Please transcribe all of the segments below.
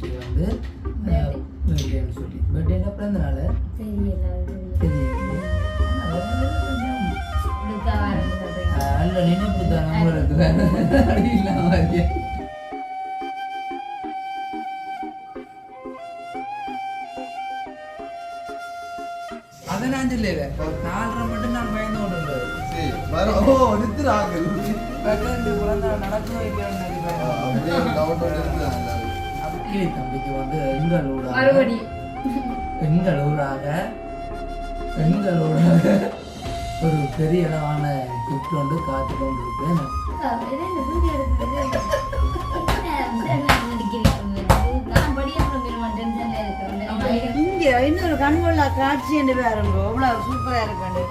தம்பிக்கு வந்து பர்த்டேன்னு சொல்லி. பர்த்டேனா பிறந்த நாள்? நல்ல நினைப்பு தான் நம்மளுக்கு இல்லாம நான் சொல்லல நாலரை மட்டும் நான் பயந்து கொண்டு சரி, வர- ஓ, நிறுத்துறாங்க. பக்கத்து குழந்தை அக்கினி தம்பிக்கு வந்து எங்கள் ஊடாக மறுபடியும் எங்கள் ஊராக எங்கள் ஊராக ஒரு பெரிய அளவான கிஃப்ட் வந்து காத்து கொண்டு இருப்பேன் வேற இந்த வீடியோ எடுக்கிறது என்ன நடிக்கிறீங்க நான் படியாமல் பெருமாள் டென்ஷன்ல இருக்கிறேன் இங்க இன்னொரு கண்கொள்ளா காட்சி என்று பாருங்க. அவ்வளவு சூப்பரா இருக்கு.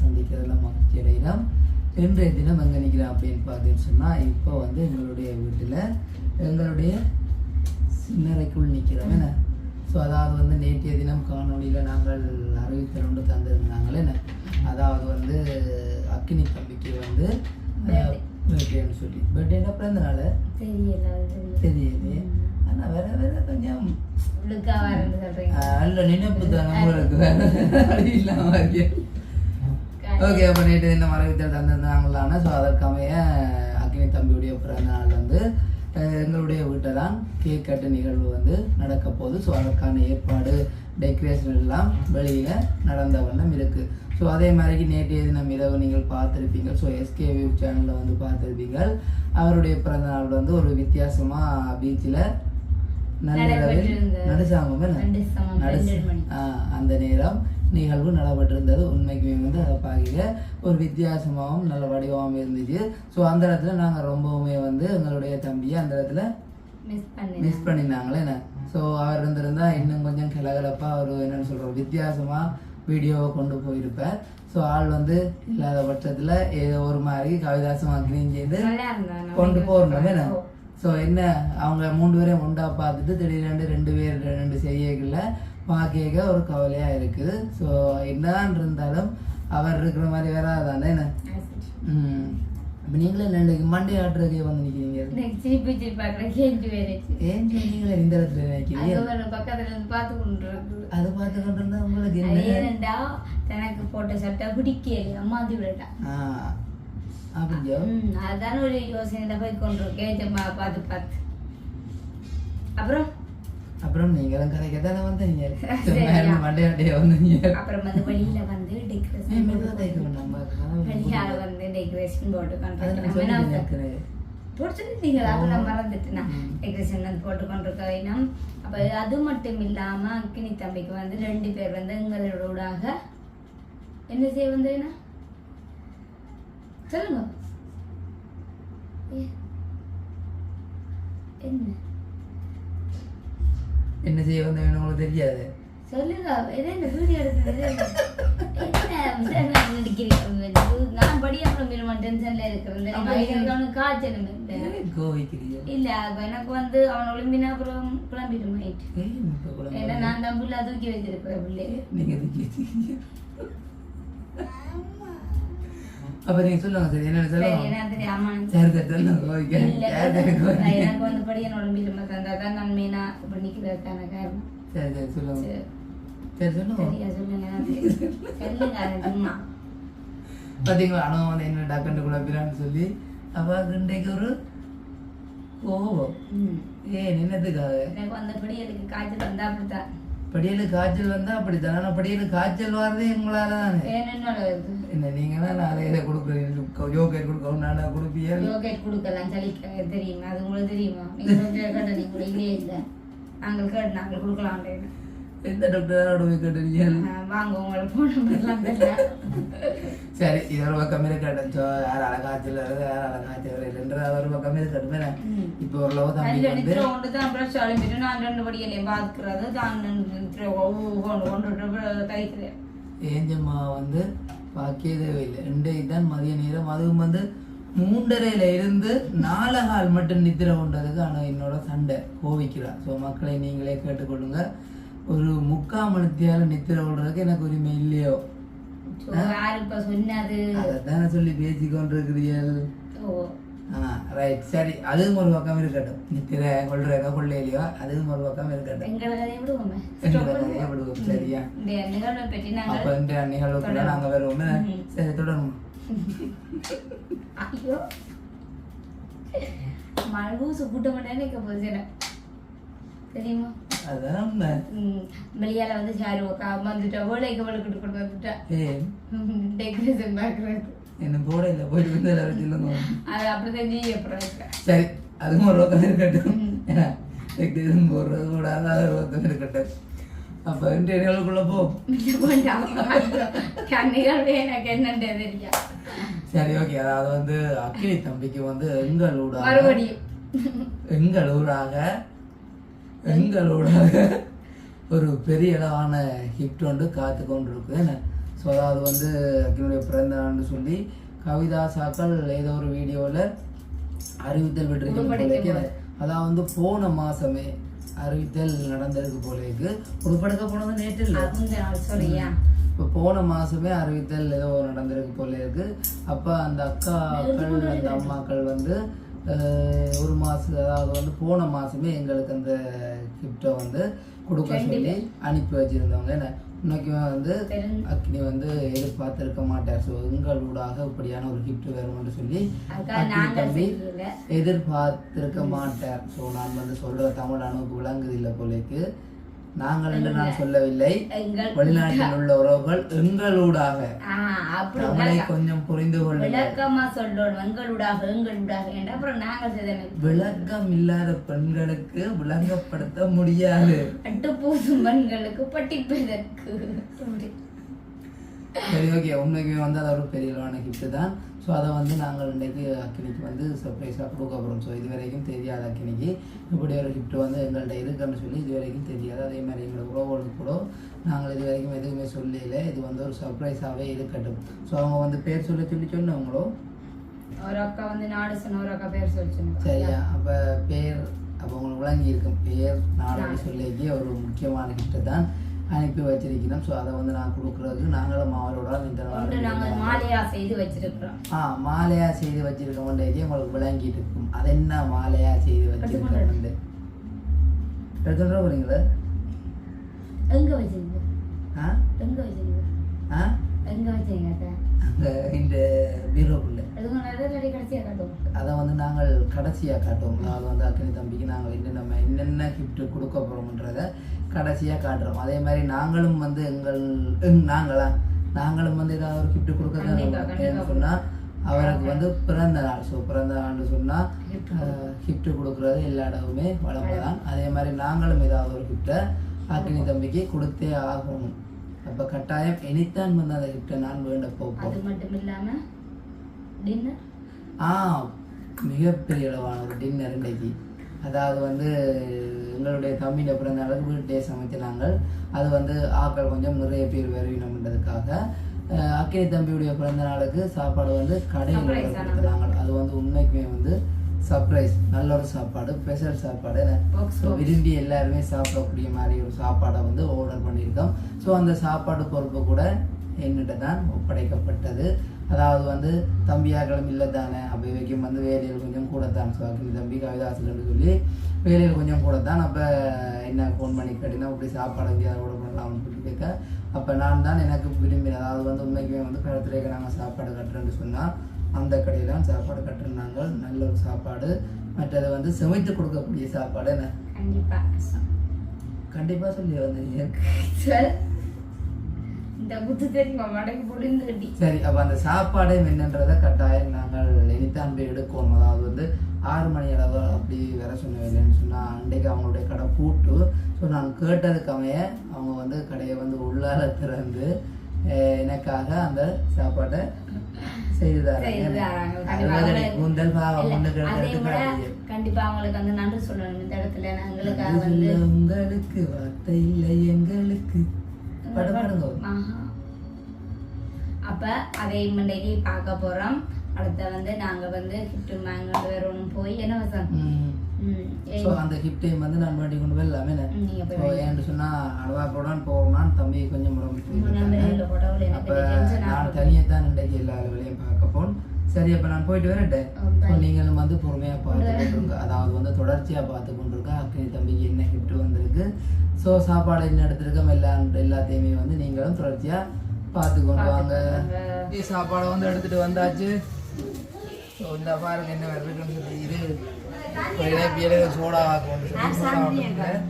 சந்திக்கிறதுல மகிழ்ச்சி அடைகிறோம் இன்றைய தினம் எங்கே நிற்கிறோம் அப்படின்னு பார்த்தீங்கன்னு சொன்னால் இப்போ வந்து எங்களுடைய வீட்டில் சின்னறைக்குள் நிற்கிறோம் என்ன? ஸோ அதாவது வந்து நேற்றைய தினம் காணொளியில் நாங்கள் அறிவித்தல் ஒன்று தந்திருந்தாங்களே என்ன? அதாவது வந்து அக்கினி தம்பிக்கு வந்து பர்த்டேன்னு சொல்லி. பர்த்டேனா பிறந்த நாள்? தெரியுது ஆனால் வேற வேற கொஞ்சம் நல்ல நினைப்பு தான் நம்மளுக்கு வேற. இல்லாம இருக்கே. ஓகே அப்போ நேற்று இந்த மரவித்தல் தந்திருந்தாங்களான ஸோ அதற்கமைய அக்னி தம்பியுடைய பிறந்த நாள் வந்து எங்களுடைய வீட்டை தான் கேக் கட்டு நிகழ்வு வந்து நடக்க போகுது. ஸோ அதற்கான ஏற்பாடு டெக்கரேஷன் எல்லாம் வெளியில் நடந்த வண்ணம் இருக்குது ஸோ அதே மாதிரி நேற்றைய தினம் இரவு நீங்கள் பார்த்துருப்பீங்க. ஸோ எஸ்கே வியூ சேனலில் வந்து பார்த்துருப்பீங்க. அவருடைய பிறந்த நாள் வந்து ஒரு வித்தியாசமாக பீச்சில் அந்த நேரம் நிகழ்வு நடைபெற்றிருந்தது. உண்மைக்குமே வந்து அதை பார்க்க ஒரு வித்தியாசமாகவும் நல்ல வடிவமாகவும் இருந்துச்சு. ஸோ அந்த இடத்துல நாங்கள் ரொம்பவுமே வந்து எங்களுடைய தம்பியை அந்த இடத்துல மிஸ் பண்ணி மிஸ் பண்ணியிருந்தாங்களே என்ன? ஸோ அவர் இருந்திருந்தா இன்னும் கொஞ்சம் கிளகலப்பாக அவர் என்னன்னு சொல்கிறோம் வித்தியாசமாக வீடியோவை கொண்டு போயிருப்பார். ஸோ ஆள் வந்து இல்லாத பட்சத்தில் ஏதோ ஒரு மாதிரி கவிதாசமாக க்ளீன் செய்து கொண்டு போறோம். என்ன? ஸோ என்ன? அவங்க மூணு பேரையும் ஒண்டா பார்த்துட்டு திடீர்னு ரெண்டு பேர் ரெண்டு செய்யக்குள்ள பார்க்க ஒரு கவலையா இருக்குது. ஸோ என்னதான் இருந்தாலும் அவர் இருக்கிற மாதிரி வராதானே? என்ன? ம். இப்போ நீங்களே மண்டே ஆட்டுறதுக்கே வந்து நிற்கிறீங்க சிரிப்பு சிரிப்பாக்குற கேட்டு வேறச்சு ஏன் நீங்களே இந்த இடத்துல நினைக்கிறீங்க அது ஒரு பக்கத்துல இருந்து பார்த்து கொண்டு இருக்கு அதை பார்த்து கொண்டு இருந்தா உங்களுக்கு அது என்ன? ஏனண்டா தனக்கு போட்ட சட்டை பிடிக்கல. மாத்தி விடட்டா ஆ. அப்படியோ? அதான ஒரு யோசனையில போய் கொண்டிருக்கேன். சும்மா பார்த்து பார்த்து. அப்புறம்? அப்புறம் நீங்களும் கதைக்க தானே வந்தீங்க. மண்டே ஆட்டையே வந்தீங்க. அப்புறம் வந்து வெளியில வந்து டெக்கரேஷன் வேண்டாம் வெளியால வந்து டெக்கரேஷன் போட்டு அதை கொண்டிருக்கேன். நினைக்கிறேன் பிடிச்சிருந்தீங்க அப்ப நான் மறந்துட்டேன். டெக்கரேஷன் வந்து போட்டு கொண்டிருக்க அப்ப அது மட்டும் இல்லாம அக்கினி தம்பிக்கு வந்து ரெண்டு பேர் வந்து எங்களோடாக என்ன செய்ய வந்தேன்னா சொல்லுங்க. என்ன? என்ன செய்ய வந்த வேணும் உங்களுக்கு தெரியாது. சொல்லுங்க இந்த வீடியோ எடுக்கிறது? என்ன என்ன நான் படியாமல் பெருமாள் டென்ஷன்ல இருக்கிறேன். காய்ச்சலும் இல்லை. ஏன் கோவிக்கிறீங்க? இல்ல அப்ப எனக்கு வந்து அவன் ஒளிம்பினா அப்புறம் குழம்பிடுமாயிட்டு ஏன் இப்ப குழம்பு? ஏன்னா நான் தான் புள்ள தூக்கி பிள்ளை. நீங்க வச்சுக்கீங்க. அப்ப நீங்க சொல்லுங்க சரி என்ன சொல்லுங்க சரி சொல்லுங்க எனக்கு வந்து படியான ஒளிம்பிடுமா தந்தா தான் நான் மெயினா இப்ப நிக்கிறதுக்கான காரணம் சரி சரி சொல்லுங்க சரி, சரி சொல்லுங்க சரியா சொல்லுங்க. சொல்லுங்க அனுபவம் வந்து என்ன டக்குன்னு குழப்பிலான்னு சொல்லி அப்ப இன்றைக்கு ஒரு கோபம். ஏன் என்னத்துக்காக எனக்கு வந்து படியலுக்கு காய்ச்சல் வந்தா அப்படித்தான் படியலு காய்ச்சல் வந்தா அப்படித்தான் ஆனா படியலு காய்ச்சல் வர்றதே எங்களால தானே என்னென்ன என்ன நீங்க தான் நான் இதை கொடுக்குறீங்க யோகா கொடுக்கவும் நானா கொடுப்பீங்க யோகேட் கொடுக்கலாம் சளிக்க தெரியுமா அது உங்களுக்கு தெரியுமா நீங்க கொஞ்சம் கேட்ட நீங்க கூட இல்லையே இல்லை நாங்கள் கேட்டு நாங்கள் கொடுக்கலான்றேன் எந்த டாக்டரோட போய் கேட்டீங்க வாங்க உங்களை போன சரி இது ஒரு பக்கம் இருக்கட்டும் யார் அழகாய்ச்சல் வருது யார் வருது ரெண்டு ஒரு பக்கம் இருக்கட்டும்? இப்போ ஓரளவு தம்பி அதில் வந்து தான் அப்புறம் சொல்லிட்டு நான் ரெண்டு படி என்னை பார்த்துக்கிறது தான் கொண்டு கொண்டு கைக்கிறேன் ஏஞ்சம்மா வந்து பாக்கிய தேவையில்லை இன்றைக்கு தான் மதிய நேரம். அதுவும் வந்து மூன்றரையில இருந்து நாலகால் மட்டும் நித்திர கொண்டதுக்கு ஆனால் என்னோட சண்டை. கோவிக்கிறா ஸோ மக்களை நீங்களே கேட்டுக்கொள்ளுங்க. ஒரு முக்கால் மணித்தியால நித்திர கொள்றதுக்கு எனக்கு உரிமை இல்லையோ? சொன்னது? அதைத்தானே சொல்லி பேசி கொண்டிருக்கிறீர்கள் ஓ ஆ ரைட் சரி அதுவும் ஒரு பக்கம் இருக்கட்டும். நித்திர கொள்றதோ கொள்ளையிலையோ அதுவும் ஒரு பக்கம் இருக்கட்டும். எங்களை விடுவோமே. சரியா? அப்ப நாங்கள் இந்த நிகழ்வுக்குள்ள நாங்க வருவோமே. சரி தொடரும் ஐயோ. மல்பூசு கூட்ட மாட்டேன்னு போகுது எனக்கு. தெரியுமா? அதான் வந்து ஷாரு அக்கா வந்துட்டா வேலைக்கு வளர்க்கிட்டு கொண்டு வந்துட்டா டெக்கரேஷன் பார்க்கறது என்ன போட இல்லை போயிட்டு வந்து எல்லாரும் சொல்லுங்க அது அப்படிதான் நீ இருக்க. சரி அதுவும் ஒரு பக்கம் இருக்கட்டும். டெக்கரேஷன் போடுறது கூடாது அது ஒரு பக்கம் இருக்கட்டும். அப்ப நிகழ்வுக்குள்ள போ. என்னன்றது தெரியா சரி ஓகே. அதாவது வந்து அக்கினி தம்பிக்கு வந்து எங்கள் ஊடாக எங்கள் ஊராக எங்கள் ஊடாக ஒரு பெரிய அளவான ஹிட் வந்து காத்து கொண்டு இருக்குது ஸோ அதாவது வந்து அக்கினுடைய பிறந்த நாள்னு சொல்லி கவிதா சாக்கள் ஏதோ ஒரு வீடியோவில் அறிவித்தல் விட்டுருக்கு அதான் வந்து போன மாசமே அறிவித்தல் நடந்திருக்கு போல இருக்கு உருப்படுக்க போனது நேற்று இல்லை? இப்போ போன மாசமே அறிவித்தல் ஏதோ நடந்திருக்கு போல இருக்கு அப்ப அந்த அக்காக்கள் அந்த அம்மாக்கள் வந்து ஒரு மாசம் அதாவது வந்து போன மாசமே எங்களுக்கு அந்த கிஃப்டை வந்து கொடுக்க சொல்லி அனுப்பி வச்சிருந்தவங்க என்ன? இன்னைக்கு வந்து அக்னி வந்து எதிர்பார்த்திருக்க மாட்டார். ஸோ எங்களூடாக இப்படியான ஒரு கிஃப்ட் வரும்னு சொல்லி தம்பி எதிர்பார்த்திருக்க மாட்டார். ஸோ நான் வந்து சொல்ற தமிழ் அணுவுக்கு விளங்குது இல்லை போலேக்கு. நாங்கள் என்று நான் சொல்லவில்லை. எங்கள் வெளிநாட்டில் உள்ள உறவுகள் எங்களூடாக. தமிழை கொஞ்சம் புரிந்து கொள்ளுங்கள். விளக்கமா சொல்லணும் எங்களுடாக எங்களுடாக என்ற அப்புறம் நாங்கள் விளக்கம் இல்லாத பெண்களுக்கு விளங்கப்படுத்த முடியாது. பட்டு போதும் பெண்களுக்கு பட்டிப்பதற்கு சரி ஓகே உண்மைக்குமே வந்து அது ஒரு பெரிய அளவான gift தான். ஸோ அதை வந்து நாங்கள் இன்றைக்கு அக்கினிக்கு வந்து சர்ப்ரைஸாக கொடுக்க போகிறோம் ஸோ இது வரைக்கும் தெரியாது அக்கினிக்கு இப்படி ஒரு gift வந்து எங்கள்கிட்ட இருக்குன்னு சொல்லி இது வரைக்கும் தெரியாது. அதே மாதிரி எங்களோட உறவுகளுக்கு கூட நாங்கள் இது வரைக்கும் எதுவுமே சொல்லல. இது வந்து ஒரு சர்ப்ரைஸாகவே இருக்கட்டும். ஸோ அவங்க வந்து பேர் சொல்லி சொல்லி சொன்னவங்களோ? ஒரு அக்கா வந்து நாடு சொன்ன ஒரு அக்கா பேர் சொல்லி. சரியா. அப்போ பேர் அப்போ உங்களுக்கு விளங்கி இருக்கும் பேர் நாடு சொல்லிக்கு ஒரு முக்கியமான கிட்ட தான். அனுப்பி வச்சிருக்கிறோம் ஸோ அதை வந்து நான் கொடுக்குறதுக்கு நாங்களும் அவரோட இந்த மாலையா செய்து வச்சிருக்கிறோம். ஆ மாலையா செய்து வச்சிருக்க மாட்டேங்க உங்களுக்கு விளங்கிட்டு இருக்கும். அது என்ன மாலையா செய்து வச்சிருக்கோம் எடுத்துட்டு போறீங்களா? எங்க வச்சிருங்க ஆ? எங்க வச்சிருங்க ஆ? எங்க அங்க இந்த பீரோக்குள்ள அதை வந்து நாங்கள் கடைசியாக காட்டுவோம். அதாவது வந்து அக்கனி தம்பிக்கு நாங்கள் என்ன நம்ம என்னென்ன gift கொடுக்க போகிறோம்ன்றத கடைசியாக காட்டுறோம். அதே மாதிரி நாங்களும் வந்து எங்கள் எங் நாங்களா? நாங்களும் வந்து ஏதாவது ஒரு gift கொடுக்க கண்டிப்பா. சொன்னால் அவருக்கு வந்து பிறந்த நாள். ஸோ பிறந்த நாள்னு சொன்னால் gift கொடுக்குறது. எல்லா இடமுமே வளமை தான் அதே மாதிரி நாங்களும் ஏதாவது ஒரு கிஃப்டை அக்கினி தம்பிக்கு கொடுத்தே ஆகணும். அப்போ கட்டாயம் இனித்தான் வந்து அந்த கிஃப்டை நான் வேண்ட போப்போம். அது மட்டும் இல்லாம டின்னர் ஆ மிகப்பெரிய அளவான ஒரு டின்னர் இன்னைக்கு அதாவது வந்து எங்களுடைய தம்பியில் பிறந்த அளவுக்கு வீட்டிலே சமைச்சு நாங்கள் அது வந்து ஆக்கள் கொஞ்சம் நிறைய பேர் வருவினம்ன்றதுக்காக அஹ், அக்கினி தம்பியுடைய பிறந்த நாளுக்கு சாப்பாடு வந்து கடையில். கொடுத்தாங்க அது வந்து உண்மைக்குமே வந்து சர்ப்ரைஸ் நல்ல ஒரு சாப்பாடு ஸ்பெஷல் சாப்பாடு box. விரும்பி எல்லாருமே சாப்பிடக்கூடிய மாதிரி ஒரு சாப்பாடை வந்து ஆர்டர் பண்ணியிருக்கோம். ஸோ அந்த சாப்பாடு பொறுப்பு கூட என்னிட்ட தான் ஒப்படைக்கப்பட்டது. அதாவது வந்து தம்பியாக்களும் இல்லை தானே அப்போ வைக்கும் வந்து வேலையில் கொஞ்சம் கூட தான் ஸோ அக்கினி தம்பி கவிதாசன் சொல்லி வேலையில் கொஞ்சம் கூட தான் அப்போ என்ன ஃபோன் பண்ணி கேட்டினா இப்படி சாப்பாடு ஆர்டர் பண்ணலாம்னு சொல்லி கேட்க அப்போ நான் தான் எனக்கு விரும்பினேன். அதாவது வந்து உண்மைக்குமே வந்து பழத்துலேயே நாங்கள் சாப்பாடு கட்டுறேன்னு சொன்னால் அந்த கடையில் தான் சாப்பாடு கட்டுறாங்க நல்ல ஒரு சாப்பாடு. மற்றது வந்து சமைத்து கொடுக்கக்கூடிய சாப்பாடு என்ன? கண்டிப்பா. கண்டிப்பாக சொல்லி வந்தீங்க சரி அப்போ அந்த சாப்பாடு என்னன்றதை கட்டாயம் நாங்கள் இனித்தான் போய் எடுக்கணும் அதாவது வந்து ஆறு மணி அளவு அப்படி வர சொன்னவில்லைன்னு சொன்னால் அன்றைக்கு அவங்களுடைய கடை பூட்டு. ஸோ நான் கேட்டதுக்கு அமைய அவங்க வந்து கடையை வந்து உள்ளால திறந்து எனக்காக அந்த சாப்பாட்டை செய்து தராங்க. கூந்தல் பாவம் கண்டிப்பா அவங்களுக்கு வந்து நன்றி சொல்லணும். இந்த இடத்துல உங்களுக்கு வார்த்தை இல்லை எங்களுக்கு. அப்ப அதை இன்றைக்கு பார்க்க போறோம். அடுத்த வந்து நாங்க வந்து கிஃப்ட் மேங்கோட வரணும் போய் என்ன வசம்? ஸோ அந்த கிஃப்ட் டைம் வந்து நான் வேண்டி கொண்டு போய் எல்லாமே ஸோ ஏன்னு சொன்னால் அடவாக்கோடான்னு போகணும்னு தம்பி கொஞ்சம் உடம்பு அப்போ நான். தனியாக தான் இன்றைக்கு எல்லா வேலையும் பார்க்க போன் சரி அப்போ நான் போயிட்டு வரட்டேன். நீங்களும் வந்து பொறுமையாக பார்த்து கொண்டிருங்க. அதாவது வந்து தொடர்ச்சியாக பார்த்து கொண்டிருக்க அக்கினி தம்பிக்கு என்ன கிஃப்ட் வந்திருக்கு. ஸோ சாப்பாடு என்ன எடுத்திருக்கோம்? எல்லா எல்லாத்தையுமே வந்து நீங்களும் தொடர்ச்சியாக பார்த்து கொண்டு வாங்க. சாப்பாடை வந்து எடுத்துட்டு வந்தாச்சு. ஸோ இந்த பாருங்க என்ன இருக்குன்னு சொல்லி இது. ஒரு இலப்பியல சோடா வாங்கிட்டேன்.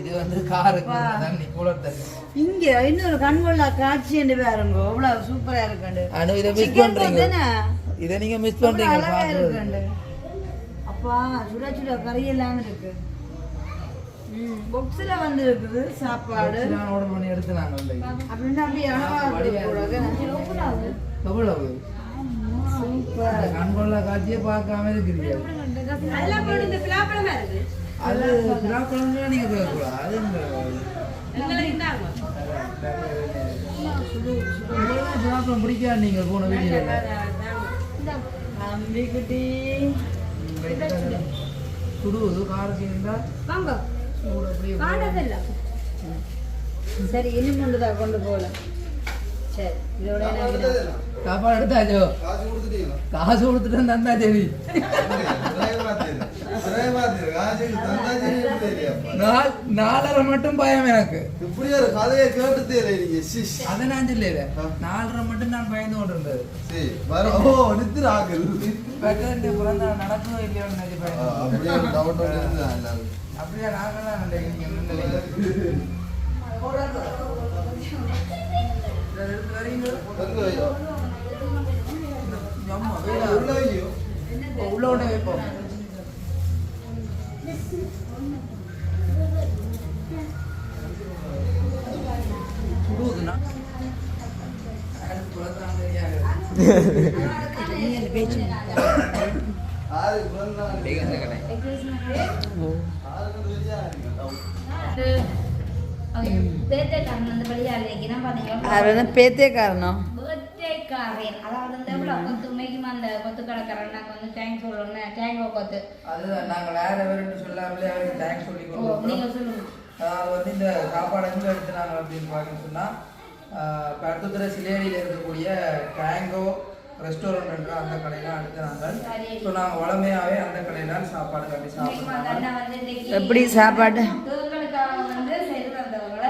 இது வந்து காருக்கு. தண்ணி கூலர் தண்ணி. இங்க இன்னொரு கண்கொள்ளா காட்சி என்று பாருங்க அவ்வளவு சூப்பரா இருக்குண்டு. அனு இதை மிஸ் பண்றீங்க. இதை நீங்க மிஸ் பண்றீங்க இருக்குண்டு. அப்பா சுட சுட கறி எல்லாம் இருக்கு. பொக்ஸ்ல வந்து இருக்குது சாப்பாடு. நான் ஆர்டர் பண்ணி எடுத்து நாங்க அப்படின்னா அப்படியே அழகா இருக்கு கூடாது எவ்வளவு? சூப்பர். இந்த கண்கொள்ளா காட்சியே பார்க்காம இருக்கிறீங்க. அதெல்லாம் போட்டு இந்த பிளாப்பழமா இருக்கு. அது பிராக்குழந்தையா நீங்க கேட்கக்கூடாது அது பிராக்குளம் பிடிக்காது நீங்க போன வீடியோல தம்பி குட்டி சுடுவது காரத்து இருந்தா சரி இன்னும் கொண்டுதான் கொண்டு போகலாம் சரி இதோட சாப்பாடு எடுத்தாச்சோ காசு கொடுத்துட்டீங்களா? காசு கொடுத்துட்டு தந்தா சரி காசு தந்தாச்சு தெரியல நால் நாலரை மட்டும் பயம் எனக்கு. இப்படி ஒரு கதையை கேட்டு தெரியல அதை நான் சொல்லல நாலரை மட்டும் நான் பயந்து கொண்டு இருந்தது சரி வர ஓ நித்திர ஆகல் பிறந்த நடக்கவே இல்லையோன்னு நினைச்சு அப்படியே டவுட் அப்படியே நாங்களாம். உள்ள. உள்ள உடனே வைப்போம். அது வந்து பேத்தே காரணம் அதாவது கொத்து உண்மைக்குமா அந்த கொத்து கடைக்காரன் நாங்க வந்து தேங்க்ஸ் சொல்லணும் தேங்காய் கொத்து அதுதான் நாங்க வேற சொல்லாமலே அவருக்கு தேங்க்ஸ் சொல்லி ஓ கொடுக்குறோம் நீங்க சொல்லுங்க. அதாவது வந்து இந்த சாப்பாடு எங்கே எடுத்துனாங்க அப்படின்னு பார்க்க சொன்னால் பருத்துத்துறை சிலேடியில் இருக்கக்கூடிய டேங்கோ ரெஸ்டாரண்ட் அந்த கடையில் எடுத்துனாங்க ஸோ நாங்கள் வளமையாகவே அந்த கடையில் தான் சாப்பாடு கட்டி இன்னைக்கு எப்படி சாப்பாடு?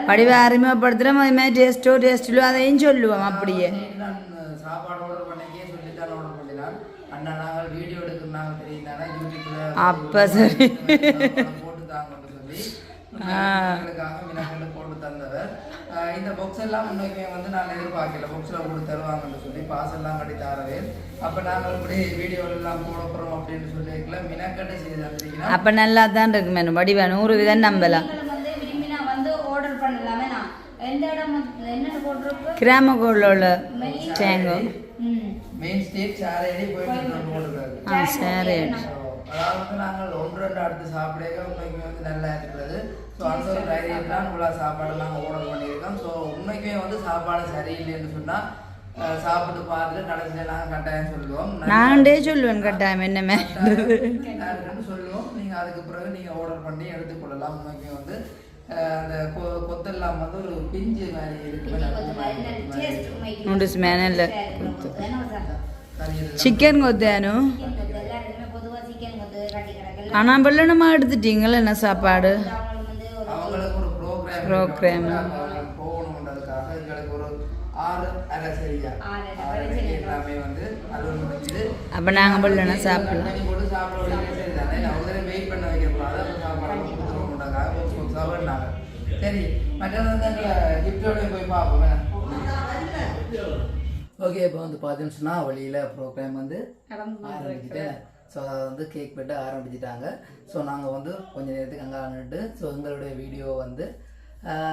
வடிவ அறிமுகப்படுத்துகிறோம் அது மாதிரி டேஸ்ட்டோ டேஸ்ட்டிலோ அதையும் சொல்லுவோம் அப்படியே நேத்து நான் சாப்பாடு ஆர்டர் பண்ணிக்கே சொல்லி தான் ஆர்டர் பண்ணினான் அண்ணா நாங்கள் வீடியோ எடுக்கிறனால தெரியுதானே யூடியூப்ல அப்ப சரி. போட்டு தந்தவர். இந்த பாக்ஸ் எல்லாம் முன்னைக்குமே வந்து நான் எதிர்பார்க்கல. பாக்ஸில் போட்டு தருவாங்கன்னு சொல்லி பாஸ் எல்லாம் கட்டி தாரவே அப்போ நாங்கள் இப்படி வீடியோல எல்லாம் போட போகிறோம் அப்படின்னு சொல்லியிருக்கல. மினக்கண்டு செய்து தந்திருக்கிறோம் அப்போ நல்லா தான் இருக்கு மேடம். வடிவா நூறு விதம் நம்பலாம். நீங்களும் வந்து விரும்பினா வந்து ஆர்டர் பண்ணலாமே நான். எந்த இடம் வந்து- என்னென்ன போட்டிருக்கு கிராம கோளில் தேங்கோ ம். மெயின் ஸ்டேட் சாரையடி போயிட்டு போட்டுருக்காரு ஆ சரி அதாவது வந்து நாங்கள் ஒன்று ரெண்டு அடுத்து சாப்பிடவே உண்மைக்குமே வந்து நல்லா இருக்கிறது. ஸோ அந்த ஒரு தைரியம் தான் இவ்வளோ சாப்பாடு நாங்கள் ஆர்டர் பண்ணியிருக்கோம். ஸோ உண்மைக்குமே வந்து சாப்பாடு சரியில்லைன்னு சொன்னால் சாப்பிட்டு பார்த்துட்டு கடைசியில் நாங்கள் கட்டாயம் சொல்லுவோம். நான்டே சொல்லுவேன் கட்டாயம் என்னமே சொல்லுவோம். நீங்கள் அதுக்கு பிறகு நீங்கள் ஆர்டர் பண்ணி எடுத்துக்கொள்ளலாம் உண்மைக்குமே வந்து அந்த கொ- கொத்தெல்லாம் வந்து ஒரு பிஞ்சு மாதிரி இருக்கு. நூடுல்ஸ் மேனல்ல எல்லாம் சிக்கன் கொத்தானு ஆனால் வெள்ளனமா எடுத்துட்டீங்களா என்ன சாப்பாடு? ப்ரோக்ராம் அப்போ நாங்கள் வெள்ளன சாப்பிடலாம். சரி மற்றது வந்து எங்களை கிஃப்டோடய போய் பார்ப்போம். ஓகே இப்போ வந்து பார்த்தீங்கன்னு சொன்னால் வழியில் ப்ரோக்ராம் வந்து கடந்து ஆரம்பிச்சுட்டு ஸோ அதை வந்து கேக் வெட்ட ஆரம்பிச்சிட்டாங்க. ஸோ நாங்கள் வந்து கொஞ்ச நேரத்துக்கு அங்கே நின்றுட்டு ஸோ எங்களுடைய வீடியோ வந்து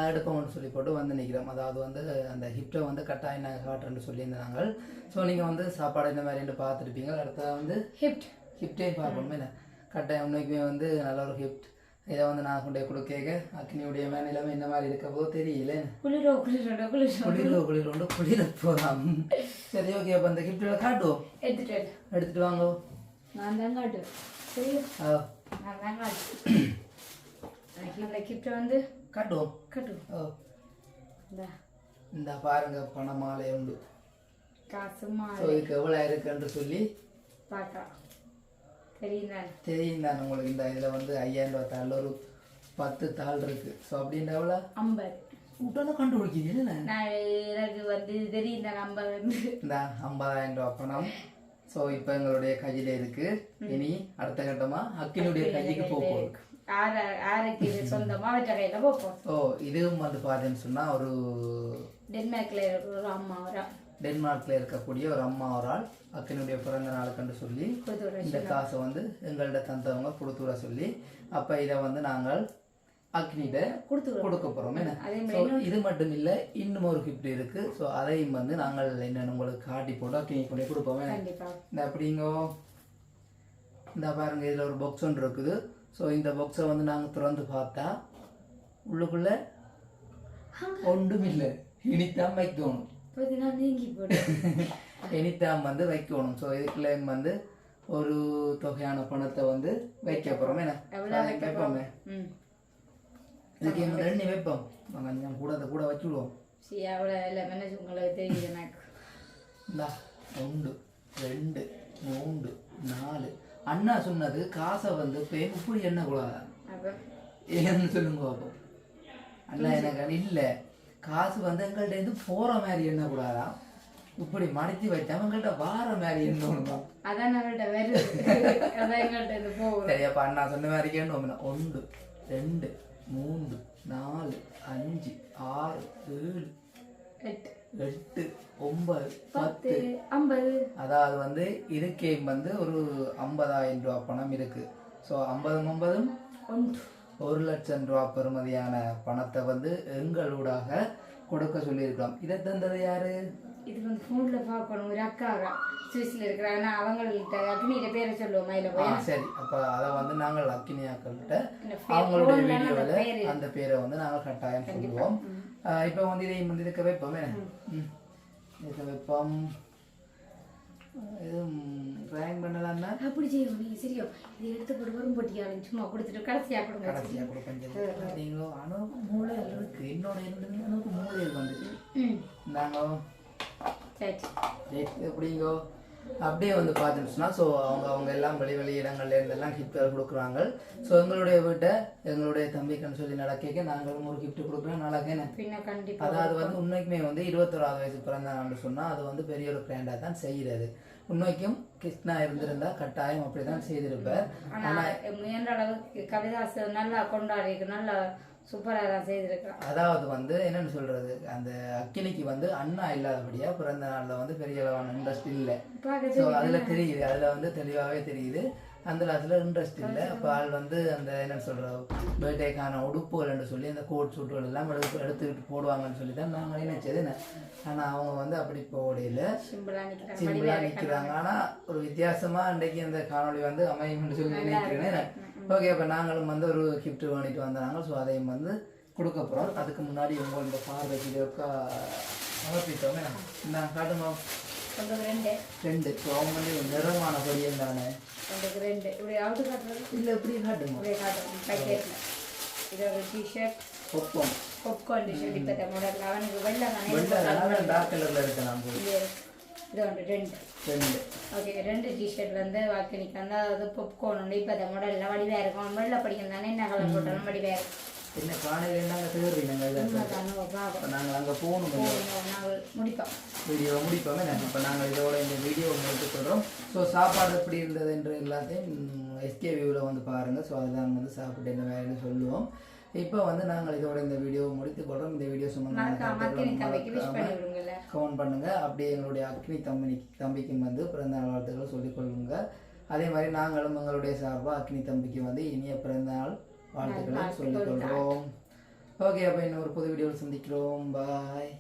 எடுப்போம்னு சொல்லி போட்டு வந்து நிற்கிறோம் அதாவது வந்து அந்த ஹிப்டை வந்து கட்டாயம் நாங்கள் காட்டுறேன்னு சொல்லியிருந்தாங்க. ஸோ நீங்கள் வந்து சாப்பாடு இந்த மாதிரின்ட்டு பார்த்துருப்பீங்க. அடுத்தது வந்து ஹிப்ட் ஹிப்டே பார்ப்போம். என்ன? கட்டாயம் உண்மைக்குமே வந்து நல்ல ஒரு ஹிப்ட் இதை வந்து நான் கொண்டு கொடுக்க அக்னியுடைய மேநிலைமை என்ன மாதிரி இருக்க போதோ தெரியல. குளிரோ குளிரோட குளிரோ. குளிர குளிரோண்டு குளிர போகலாம் சரி ஓகே அப்போ அந்த கிஃப்ட்களை காட்டுவோம். எடுத்துட்டு. எடுத்துட்டு வாங்க. நான் தான் காட்டுவேன் சரியா நான் தான் எனக்கு இந்த கிஃப்ட்டை வந்து காட்டுவோம் கட்டுவோம் ஓ இந்த இந்த பாருங்க பண மாலை உண்டு காசு மாலை இதுக்கு எவ்வளோ இருக்குன்னு சொல்லி பார்க்கலாம் தெரியும் தான் உங்களுக்கு இந்த இதில் வந்து ஐயாயிரம் ரூபா தாள் ஒரு பத்து தாள் இருக்கு ஸோ அப்படின்ற எவ்வளோ ஐம்பது விட்டோன்னா கண்டுபிடிக்கிறீங்க என்ன நான் எனக்கு வந்து தெரியும் வந்து இந்த ஐம்பதாயிரம் ரூபா பணம் ஸோ இப்போ எங்களுடைய கையில் இருக்கு. இனி அடுத்த கட்டமா அக்கினுடைய கைக்கு போக போகுது ஆறு ஆறுக்கு இது சொந்தமா வச்ச கையில போப்போம் இதுவும் வந்து பார்த்தீங்கன்னு சொன்னால் ஒரு டென்மார்க்ல ஒரு அம்மா ஒரு டென்மார்க்ல இருக்கக்கூடிய ஒரு அம்மா ஒரு ஆள் அக்கினுடைய பிறந்த நாளுக்குன்னு சொல்லி இந்த காசை வந்து எங்கள்கிட்ட தந்தவங்க கொடுத்து விட சொல்லி அப்போ இதை வந்து நாங்கள் விடுறோம். கொடுக்க போகிறோம் என்ன? இது மட்டும் இல்லை இன்னும் ஒரு கிஃப்ட் இருக்கு. ஸோ அதையும் வந்து நாங்கள் என்னென்னு உங்களுக்கு காட்டி போட்டு அக்னி கொண்டு போய் கொடுப்போம். இந்த அப்படிங்கோ இந்த பாருங்க இதில் ஒரு பாக்ஸ் ஒன்று இருக்குது. ஸோ இந்த பாக்ஸை வந்து நாங்கள் திறந்து பார்த்தா உள்ளுக்குள்ள ஒன்றும் இல்லை இனித்தான் வைக்கணும். இனித்தான் வந்து வைக்கணும். ஸோ இதுக்குள்ள வந்து ஒரு தொகையான பணத்தை வந்து வைக்க போகிறோம் என்ன? வைப்போமே. இதுக்கு இவங்க ரெண்டு வைப்போம் நாங்கள் கொஞ்சம் கூட அதை கூட வச்சுடுவோம் சரி அவ்வளோ இல்லை மேனேஜ் உங்களுக்கு தெரியுது எனக்கு இந்தா ஒன்று ரெண்டு மூன்று நாலு அண்ணா சொன்னது காசை வந்து பெண் இப்படி எண்ணக்கூடாது ஏன்னு சொல்லுங்க பாப்போம் அண்ணா எனக்கு இல்லை காசு வந்து எங்கள்கிட்ட இருந்து போற மாதிரி எண்ணக்கூடாதா இப்படி மடித்து வச்சா எங்கள்கிட்ட வார மாதிரி எண்ணணுமா அதான் நம்மள்ட்ட வருது அதான் எங்கள்கிட்ட இது போகுது சரி அப்ப அண்ணா சொன்ன மாதிரி எண்ணுவோம் ஒன்று ரெண்டு மூன்று நாலு அஞ்சு ஆறு ஏழு எட்டு. எட்டு ஒன்பது பத்து ஐம்பது. அதாவது வந்து இருக்கே வந்து ஒரு ஐம்பதாயிரம் ரூபா பணம் இருக்கு. ஸோ ஐம்பதும் ஐம்பதும் ஒரு லட்சம் ரூபா பெறுமதியான பணத்தை வந்து எங்களூடாக கொடுக்க சொல்லியிருக்கோம் இதை தந்தது யாரு? இது வந்து ஃபோனில் பார்க்கணும். ஒரு அக்கா சுவிஸில் இருக்கிறாங்க. அவங்கள்ட்ட அக்னியில பேரை சொல்லுவோம் ஆ போய். சரி. அப்போ அதை வந்து நாங்கள் அக்கினியாக்கள்கிட்ட இந்த பேர் அவங்களுடைய வீடியோவில் பேரு. அந்த பேரை வந்து நாங்கள் கட்டாயம் சொல்லுவோம். இப்போ வந்து இதை வந்து இருக்க வைப்போமே. இருக்க வைப்போம். ட்ராயிங் பண்ணலாம்னா அப்படி செய்யும் நீங்க சரியோ. இது எடுத்து போட்டு வரும் போட்டியாலும் சும்மா கொடுத்துட்டு கடைசியாக கொடுங்க. கடைசியாக கொடுப்பேன் நீங்களோ அணுக்கு மூளை இருக்கு. என்னோட என்னோட அணுக்கு மூளை வந்து ம். நாங்கள் சரி எப்படிங்கோ? அப்படியே வந்து பார்த்துட்டு சொன்னால் ஸோ அவங்க அவங்க எல்லாம் வெளி வெளி இடங்கள்ல இருந்தெல்லாம் கிஃப்ட்கள் கொடுக்குறாங்க. ஸோ எங்களுடைய வீட்டை எங்களுடைய தம்பிக்குன்னு சொல்லி நடக்க நாங்களும் ஒரு கிஃப்ட் கொடுக்குறோம். நடக்கேன்னு அதாவது வந்து உண்மைக்குமே வந்து இருபத்தோராவது வயசு பிறந்த நாள் சொன்னால் அது வந்து பெரிய ஒரு கிராண்டாக தான் செய்கிறது. உண்மைக்கும் கிருஷ்ணா இருந்திருந்தா கட்டாயம் அப்படி தான் செய்திருப்பார். ஆனா முயன்ற அளவுக்கு கவிதாசன் நல்லா கொண்டாடி நல்லா சூப்பரா தான் செய்திருக்கான் அதாவது வந்து என்னன்னு சொல்றது? அந்த அக்கினிக்கு வந்து அண்ணா இல்லாதபடியா பிறந்த நாள்ல வந்து பெரிய அளவான இன்ட்ரெஸ்ட் இல்லை. ஸோ அதுல தெரியுது. அதுல வந்து தெளிவாகவே தெரியுது. அந்த அதுல இன்ட்ரெஸ்ட் இல்லை. அப்போ ஆள் வந்து அந்த என்ன சொல்ற பர்த்டேக்கான உடுப்புகள்னு சொல்லி அந்த கோட் சூட்டுகள் எல்லாம் எடுத்து எடுத்துக்கிட்டு போடுவாங்கன்னு சொல்லி தான் நாங்கள் நினைச்சது. என்ன ஆனா அவங்க வந்து அப்படி போடையில சிம்பிளா நிக்கிறாங்க சிம்பிளா நிக்கிறாங்க. ஆனா ஒரு வித்தியாசமா அன்றைக்கு அந்த காணொளி வந்து அமையும்னு சொல்லி நினைக்கிறேன் ஓகே அப்ப நாங்களும் வந்து ஒரு கிஃப்ட் வாங்கிட்டு வந்தாங்க ஸோ அதையும் வந்து கொடுக்க போறோம். அதுக்கு முன்னாடி உங்க இந்த பார்வைக்கு இருக்கா சமர்ப்பித்தோமே நான் காட்டுமா ரெண்டு. ரெண்டு. ஸோ அவங்க வந்து நிறமான பொடியல் தானே ரெண்டு. இப்படி அவுட்டு காட்டுறது? இல்ல இப்படி காட்டுமா இப்படியே காட்டுறோம் இது ஒரு டிஷர்ட் ஒப்பம் பாப்கார்ன் டிஷர்ட் இப்போ வெள்ளை டார்க் கலர்ல போய் இருக்கு. இது ஒன்று ரெண்டு. ரெண்டு. ஓகே ரெண்டு டிஷர்ட் வந்து வாக்கினிக்கு வந்து அதாவது பாப்கார்ன் உண்டு. இப்போ அந்த மாடலில் வடிவாக இருக்கும். வெள்ளை படிக்கும் தானே என்ன கலர் போட்டாலும் வடிவாக இருக்கும் என்ன காலையில நாங்க தேடுறீங்க நாங்கள் அங்கே போகணும் நாங்கள் முடிப்போம். வீடியோ முடிப்போமே நான் இப்போ நாங்கள் இதோட இந்த வீடியோ முடித்து சொல்கிறோம் ஸோ சாப்பாடு எப்படி இருந்தது என்று எல்லாத்தையும் எஸ்கே வியூவில் வந்து பாருங்கள் ஸோ அதுதான் வந்து சாப்பிட்டு என்ன வேலைன்னு சொல்லுவோம். இப்போ வந்து நாங்கள் இதோட இந்த வீடியோ முடித்து கொள்கிறோம் இந்த வீடியோ விடுங்கல்ல கமெண்ட் பண்ணுங்க. அப்படியே எங்களுடைய அக்னி தம்பி தம்பிக்கும் வந்து பிறந்த நாள் வாழ்த்துக்களை சொல்லிக் கொள்ளுங்க. அதே மாதிரி நாங்களும் எங்களுடைய சார்பாக அக்னி தம்பிக்கு வந்து இனிய பிறந்தநாள் வாழ்த்துக்களை சொல்லிக்கொள்கிறோம் ஓகே அப்போ இன்னொரு புது வீடியோவில் சந்திக்கிறோம். பாய்